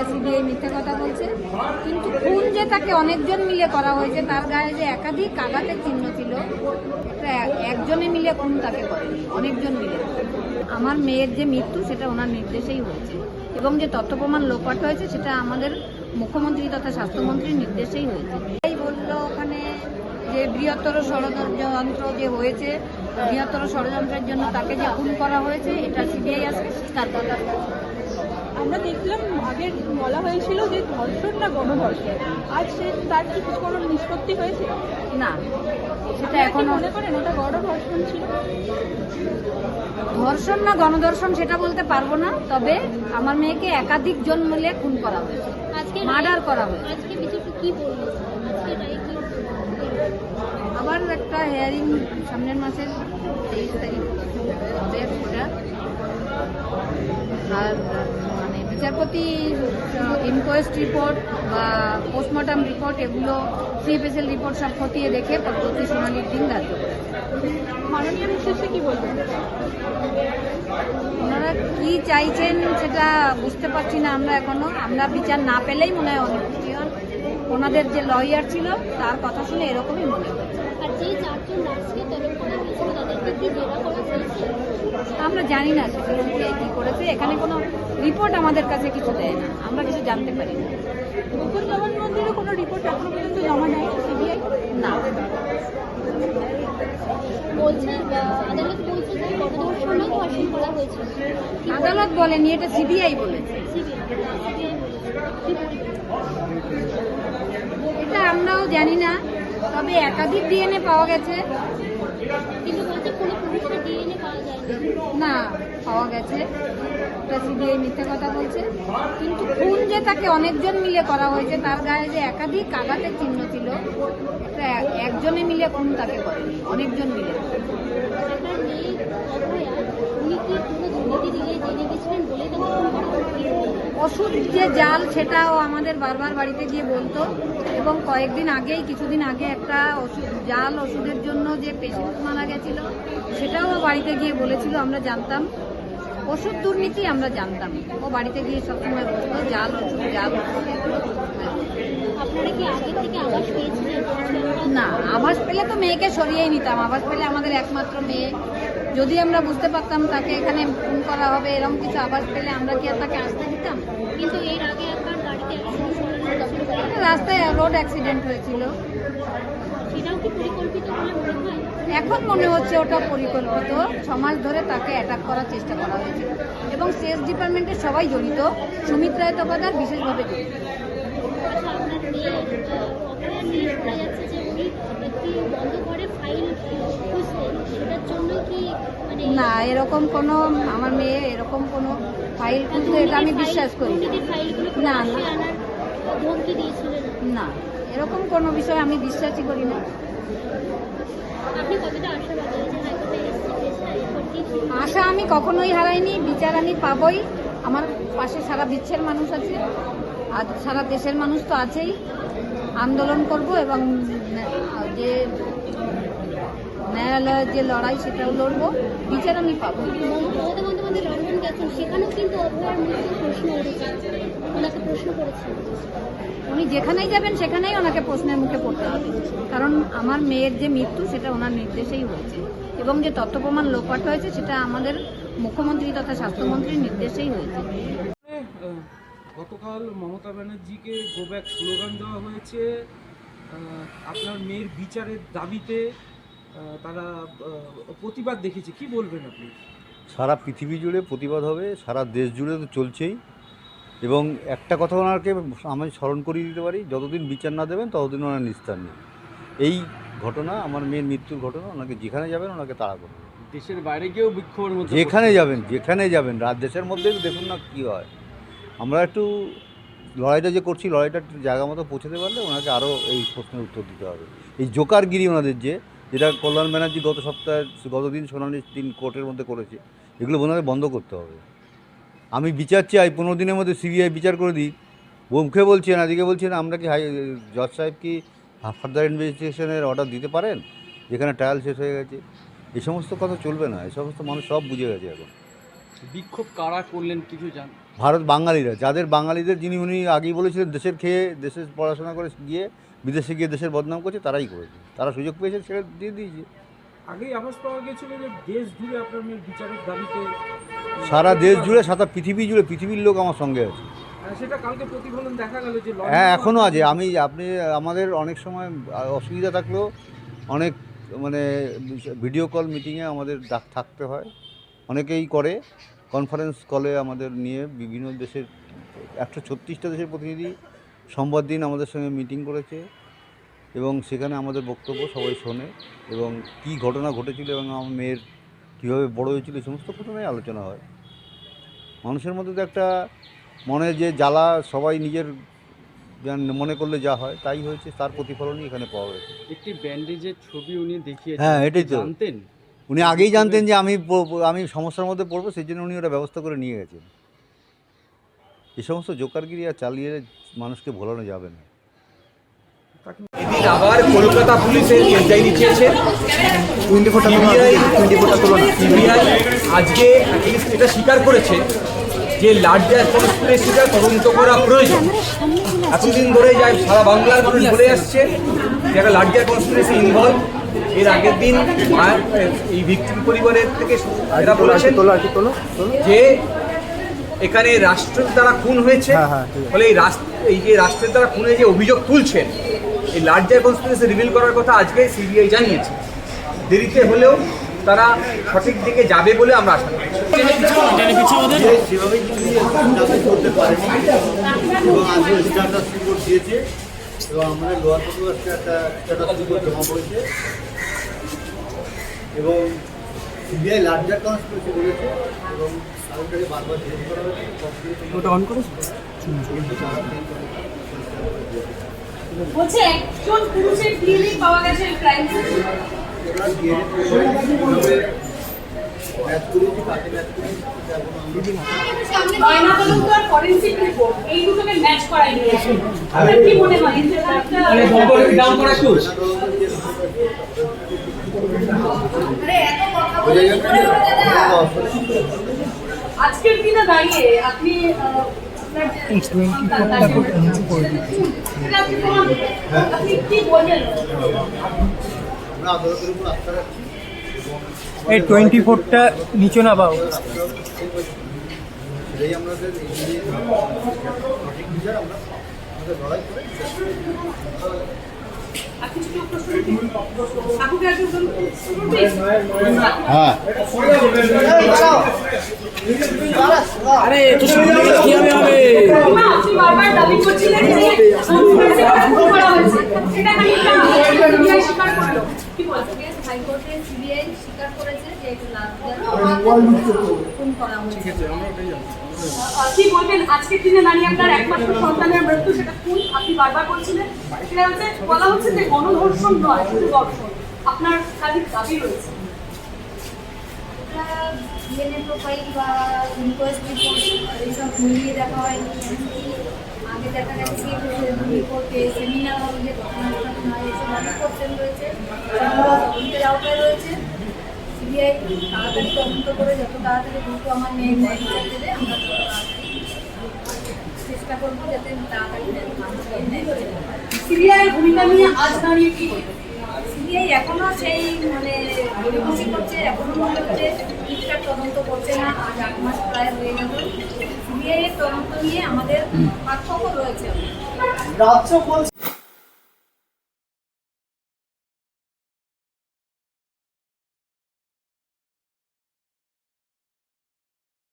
এটা সিবিআই মিথ্যে কথা বলছে। কিন্তু খুন যে তাকে অনেকজন মিলে করা হয়েছে, তার গায়ে যে একাধিক আঘাতের চিহ্ন ছিল এটা এক- একজনে মিলে খুন তাকে করে, অনেকজন মিলে। আমার মেয়ের যে মৃত্যু, সেটা ওনার নির্দেশেই হয়েছে। এবং যে তথ্য প্রমাণ লোপাট হয়েছে, সেটা আমাদের মুখ্যমন্ত্রী তথা স্বাস্থ্যমন্ত্রীর নির্দেশেই হয়েছে। এই বলল ওখানে যে বৃহত্তর ষড়যন্ত্র যে হয়েছে, বৃহত্তর ষড়যন্ত্রের জন্য তাকে যে খুন করা হয়েছে, এটা সিবিআই আসবে তার কথা আমরা দেখলাম আগে বলা হয়েছিল যে ধর্ষণ না গণধর্ষণ। আজ সে তার কি কোনো নিষ্পত্তি হয়েছে? না। সেটা এখনও মনে করেন ওটা গণধর্ষণ ছিল? ধর্ষণ না গণধর্ষণ সেটা বলতে পারব না তবে আমার মেয়েকে একাধিক জন মিলে খুন করা হয়েছে। আজকে মার্ডার করা হয়েছে। আবার একটা হেয়ারিং সামনের মাসের তেইশ তারিখ। হবে আর বিচারপতি ইনকোয়েস্ট রিপোর্ট বা পোস্টমর্টম রিপোর্ট এগুলো সিএফএসএল রিপোর্ট সব খতিয়ে দেখে পরবর্তী শুনানির দিন ধার্য করে মাননীয় বিশেষে কি বলবেন? ওনারা কি চাইছেন সেটা বুঝতে পারছি না আমরা এখনও। আমরা বিচার না পেলেই মনে হয় অনুভূতি হন ওনাদের যে লয়ার ছিল তার কথা শুনে এরকমই মনে হচ্ছে আর যে চারজন নার্সকে তলব করা হয়েছিল তাদেরকে কি জেরা আমরা জানি না সেটা কি করেছে এখানে কোনো রিপোর্ট আমাদের কাছে কিছু দেয় না। আমরা কিছু জানতে পারি না। মুকুল জগন মন্দিরে কোনো রিপোর্ট এখনও পর্যন্ত জমা দেয়নি সিবিআই? না। আদালত বলেনি এটা সিবিআই বলেছে? এটা আমরাও জানি না তবে একাধিক ডিএনএ পাওয়া গেছে। না পাওয়া গেছে। সিবিআই মিথ্যে কথা বলছে। কিন্তু খুন যে তাকে অনেকজন মিলে করা হয়েছে তার গায়ে যে একাধিক আঘাতের চিহ্ন ছিল একজনে মিলে খুন তাকে করেনি অনেকজন মিলে। উনি কি কোনো দুর্নীতি জেনে গেছিলেন বলে করা? ওষুধ যে জাল সেটাও আমাদের বারবার বাড়িতে গিয়ে বলতো। এবং কয়েকদিন আগেই কিছুদিন আগে একটা ওষুধ জাল ওষুধের জন্য যে পেশেন্ট মারা গেছিল সেটাও বাড়িতে গিয়ে বলেছিল আমরা জানতাম। ওষুধ দুর্নীতি আমরা জানতাম। ও বাড়িতে গিয়ে সবসময় বলতো জাল ওষুধ জাল ওষুধ। আপনারা কি আগে থেকে আবাস পেয়েছিলেন? না আভাস পেলে তো মেয়েকে সরিয়েই নিতাম। আভাস পেলে আমাদের একমাত্র মেয়ে। যদি আমরা বুঝতে পারতাম তাকে এখানে ফোন করা হবে এরকম কিছু আভাস পেলে আমরা কি আর তাকে আসতে দিতাম? কিন্তু এর আগে একবার গাড়িতে রাস্তায় রোড অ্যাক্সিডেন্ট হয়েছিল। সেটাও কি পরিকল্পিত বলে মনে হয়? এখন মনে হচ্ছে ওটা পরিকল্পিত। ছ মাস ধরে তাকে অ্যাটাক করার চেষ্টা করা হয়েছিল এবং সেলস ডিপার্টমেন্টের সবাই জড়িত। সুমিত রায় তপাদার বিশেষভাবে জড়িত। আচ্ছা আপনার মেয়ে অপরাধ নিয়ে শোনা যাচ্ছে যে উনি একটি বন্ধ করে ফাইল খুঁজতেন সেটার জন্য কি মানে না এরকম কোনো আমার মেয়ে এরকম কোনো ফাইল খুঁজলে এটা আমি বিশ্বাস করি না। না, এরকম কোনো বিষয় আমি বিশ্বাসই করি না। আশা আমি কখনোই হারাইনি বিচার আমি পাবই। আমার পাশে সারা বিশ্বের মানুষ আছে আর সারা দেশের মানুষ তো আছেই। আন্দোলন করব এবং যে ন্যায়ালয়ের যে লড়াই সেটাও লড়বো বিচার আমি পাবো। মমতা বন্দ্যোপাধ্যায় লন্ডন গেছেন সেখানেও কিন্তু অভয়ার মৃত্যুর প্রশ্ন উঠেছে ওনাকে প্রশ্ন করেছেন। উনি যেখানেই যাবেন সেখানেই ওনাকে প্রশ্নের মুখে পড়তে হবে। কারণ আমার মেয়ের যে মৃত্যু সেটা ওনার নির্দেশেই হয়েছে। এবং যে তথ্য প্রমাণ লোপাট হয়েছে সেটা আমাদের মুখ্যমন্ত্রী তথা স্বাস্থ্যমন্ত্রীর নির্দেশেই হয়েছে। গতকাল মমতা ব্যানার্জিকে গো ব্যাক স্লোগান দেওয়া হয়েছে আপনার মেয়ের বিচারের দাবিতে তারা প্রতিবাদ দেখেছে কি বলবেন আপনি? সারা পৃথিবী জুড়ে প্রতিবাদ হবে সারা দেশ জুড়ে তো চলছেই। এবং একটা কথা ওনাকে আমি স্মরণ করিয়ে দিতে পারি যতদিন বিচার না দেবেন ততদিন ওনার নিস্তার নেই। এই ঘটনা আমার মেয়ের মৃত্যুর ঘটনা ওনাকে যেখানে যাবেন ওনাকে তাড়া করবে দেশের বাইরে গিয়েও বিক্ষোভের মধ্যে যেখানে যাবেন যেখানে যাবেন রাত দেশের মধ্যে দেখুন না কী হয়। আমরা একটু লড়াইটা যে করছি লড়াইটা একটু জায়গা মতো পৌঁছাতে পারলে ওনাকে আরও এই প্রশ্নের উত্তর দিতে হবে। এই জোকারগিরি ওনাদের যে যেটা কল্যাণ ব্যানার্জি গত সপ্তাহে গতদিন শুনানি তিন কোর্টের মধ্যে করেছে এগুলো ওনাদের বন্ধ করতে হবে। আমি বিচার চাই পনেরো দিনের মধ্যে সিবিআই বিচার করে দিই মুখে বলছেন এদিকে বলছেন আমরা কি হাই জজ সাহেব কি ফার্দার ইনভেস্টিগেশনের অর্ডার দিতে পারেন? যেখানে ট্রায়াল শেষ হয়ে গেছে। এই সমস্ত কথা চলবে না এই সমস্ত মানুষ সব বুঝে গেছে এখন। বিক্ষোভ কারা করলেন কিছু জান ভারত বাঙালিরা যাদের বাঙালিদের যিনি উনি আগেই বলেছিলেন দেশের খেয়ে দেশের পড়াশোনা করে গিয়ে বিদেশে গিয়ে দেশের বদনাম করছে তারাই করেছে তারা সুযোগ পেয়েছে ছেড়ে দিয়ে দিয়েছে। আগেই আভাস পাওয়া গেছিল যে দেশ জুড়ে আপনার বিচারের দাবিতে সারা দেশ জুড়ে সারা পৃথিবী জুড়ে পৃথিবীর লোক আমার সঙ্গে আছে। হ্যাঁ, সেটা কালকে প্রতিফলন দেখা গেল যে হ্যাঁ এখনও আছে। আমি আপনি আমাদের অনেক সময় অসুবিধা থাকলেও অনেক মানে ভিডিও কল মিটিংয়ে আমাদের ডাক থাকতে হয়। অনেকেই করে। কনফারেন্স কলে আমাদের নিয়ে বিভিন্ন দেশের একশো ছত্রিশটা দেশের প্রতিনিধি সোমবার দিন আমাদের সঙ্গে মিটিং করেছে এবং সেখানে আমাদের বক্তব্য সবাই শোনে এবং কী ঘটনা ঘটেছিল এবং আমার মেয়ের কীভাবে বড় হয়েছিল এই সমস্ত ঘটনায় আলোচনা হয়। মানুষের মধ্যে তো একটা মনে যে জ্বালা সবাই নিজের মনে করলে যা হয় তাই হয়েছে তার প্রতিফলনই এখানে পাওয়া গেছে। একটি ব্যান্ডেজের ছবি উনি দেখিয়ে হ্যাঁ, এটাই তো। জানতেন? উনি আগেই জানতেন যে আমি আমি সমস্যার মধ্যে পড়ব সেই জন্য উনি ওটা ব্যবস্থা করে নিয়ে গেছেন। এই সমস্ত জোকারগিরি আর চালিয়ে মানুষকে ভোলানো যাবে না। এদিন আবার কলকাতা পুলিশের এনকোয়ারি চেয়েছে সিবিআই আজকে এটা স্বীকার করেছে যে লার্জার কনস্পিরেসিটা তদন্ত করা প্রয়োজন। এতদিন ধরে যায় সারা বাংলার মানুষ বলে আসছে যে একটা লার্জার কনস্পিরেসি ইনভলভ এর আগের দিন এই ভিক্টিম পরিবারের থেকে এরা বলেছেন যে এখানে রাষ্ট্রের দ্বারা খুন হয়েছে। ফলে এই রাষ্ট্র এই যে রাষ্ট্রের দ্বারা খুনের যে অভিযোগ তুলছেন এই লার্জার কনস্পিরেসি রিভিল করার কথা আজকে সিবিআই জানিয়েছে। দেরিতে হলেও তারা সঠিক দিকে যাবে বলে আমরা আশা করি। করতে পারেনি এবং আজকে স্ট্যাটাস রিপোর্ট দিয়েছে এবং আমাদের লোয়ার একটা একটা স্ট্যাটাস রিপোর্ট জমা পড়েছে এবং সিবিআই লার্জার কনস্পিরেসি বলেছে এবং সরকারি বারবার জিজ্ঞেস করা হয়েছে। ওটা অন করেছে? বলছে একজন পুরুষের ডিএনএ পাওয়া গেছে ক্রাইম আর আজকের দিনে দাঁড়িয়ে আপনি আহ, আপনার যে সন্তান, তাকে- সেটা আপনি প্রমাণ করবেন। আপনি কি বলবেন আমরা আদালতের উপর আস্থা রাখছি এই টোয়েন্টি ফোরটা নিচে না আমাদের লড়াই করে আর কিছু কি? হবে। হ্যাঁ। এটা হাইকোর্টে সিবিআই স্বীকার করেছে যে এটা খুন করা হয়েছে। কি বলবেন? আজকের দিনে দাঁড়িয়ে আপনার একমাত্র সন্তানের মৃত্যু সেটা খুন? আপনি বারবার বলছিলেন সেটা হচ্ছে বলা হচ্ছে যে গণধর্ষণ নয় শুধু ধর্ষণ আপনার একাধিক দাবি রয়েছে। ডিএনএ প্রোফাইল বা ইনকোয়েস্ট রিপোর্ট এইসব মিলিয়ে দেখা হয়নি আগে দেখা গেছে যে ঘটনাস্থল হয় এসব অনেক কোশ্চেন রয়েছে সেগুলো রয়েছে। সিবিআই তাড়াতাড়ি তদন্ত করে যত তাড়াতাড়ি দ্রুত আমার মেয়ের দেবে চেষ্টা করব যাতে তাড়াতাড়ি মানুষের ন্যায় বিচার পায় সিবিআই এর ভূমিকা নিয়ে আজ দাঁড়িয়ে কি সিবিআই এখনও সেই মানে গড়িমসি করছে, এখনও মনে হচ্ছে ঠিকঠাক তদন্ত করছে না, আজ আট মাস প্রায় হয়ে গেল। সিবিআই এর তদন্ত নিয়ে আমাদের পার্থক্য রয়েছে। রাজ্য বলছে